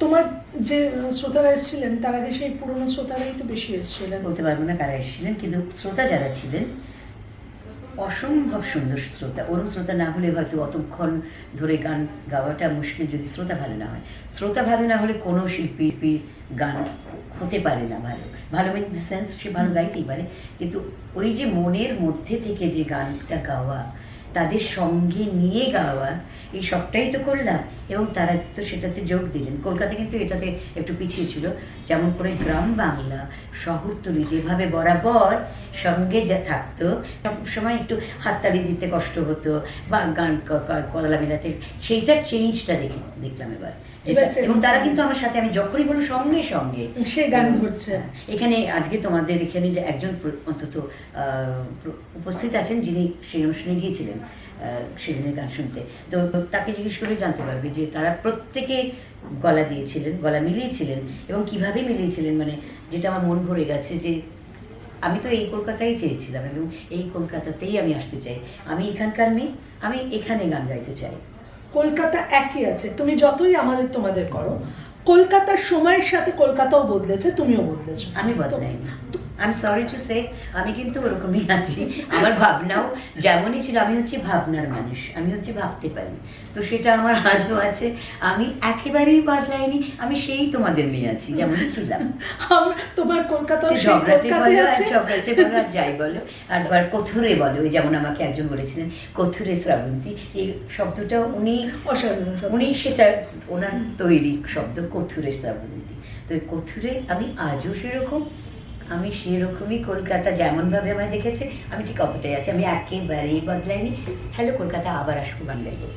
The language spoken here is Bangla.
তোমার যে শ্রোতারা এসেছিলেন, তার আগে সেই পুরনো শ্রোতারাই তো বেশি এসেছিলেন। বলতে পারব না কারা এসেছিলেন, কিন্তু শ্রোতা যারা ছিলেন, অসম্ভব সুন্দর শ্রোতা। ওরম শ্রোতা না হলে হয়তো অতক্ষণ ধরে গান গাওয়াটা মুশকিল যদি শ্রোতা ভালো না হয়। শ্রোতা ভালো না হলে কোনো শিল্পী শিল্পী গান হতে পারে না ভালো। ভালো ইন দ্য সেন্স সে ভালো গাইতেই পারে, কিন্তু ওই যে মনের মধ্যে থেকে যে গানটা গাওয়া তাদের সঙ্গে নিয়ে গাওয়া এই সবটাই তো করলাম। এবং তারা তো সেটাতে যোগ দিলেন। কলকাতা কিন্তু এটাতে একটু পিছিয়ে ছিল। যেমন করে গ্রাম বাংলা শহরতলি যেভাবে বরাবর সঙ্গে যা থাকতো সব সময় একটু হাততালি দিতে কষ্ট হতো বা গান কদলা মেলাতে। সেইটার চেঞ্জটা দেখি দেখলাম এবার। এবং তারা কিন্তু আমার সাথে আমি যখনই বলব সঙ্গে সঙ্গে। সে গান ধরছে। হ্যাঁ, এখানে আজকে তোমাদের এখানে যে একজন অন্তত আহ, উপস্থিত আছেন যিনি সেই অনুষ্ঠানে গিয়েছিলেন। সেদিনের গান শুনতে। তো তাকে জিজ্ঞেস করে জানতে পারবে যে তারা প্রত্যেকে গলা দিয়েছিলেন গলা মিলিয়েছিলেন এবং কীভাবে মিলিয়েছিলেন? মানে যেটা আমার মন ভরে গেছে যে আমি তো এই কলকাতায় চেয়েছিলাম এবং এই কলকাতাতেই আমি আসতে চাই। আমি এখানকার মেয়ে আমি এখানে গান গাইতে চাই। কলকাতা একই আছে। তুমি যতই আমাদের তোমাদের করো কলকাতার সময়ের সাথে কলকাতাও বদলেছে তুমিও বদলেছো। আমি বদলাইনি। আমি সরি টু সে আমি কিন্তু ওরকমই আছি। আমার ভাবনাও যেমনই ছিল আমি হচ্ছে ভাবনার মানুষ। আমি হচ্ছে ভাবতে পারি। তো সেটা আমার আজও আছে। আমি একেবারেই বদলাইনি। আমি সেই তোমাদের মেয়ে আছি যেমনই ছিলাম। তোমার কলকাতা সে ঝগড়াটে বলো আর ঝগড়াটে বলো আর যাই বলো আর আবার কথুরে বলো ওই যেমন আমাকে একজন বলেছিলেন কথুরে শ্রাবন্তী এই শব্দটা উনি অসাধারণ উনি সেটা ওনার তৈরি শব্দ কথুরে শ্রাবন্তী। তো কথুরে আমি আজও সেরকম আমি সেরকমই কলকাতা যেমনভাবে আমায় দেখেছে, আমি ঠিক অতটাই আছি। আমি একেবারেই বদলাইনি। হ্যালো, কলকাতা আবার আসব গাইবো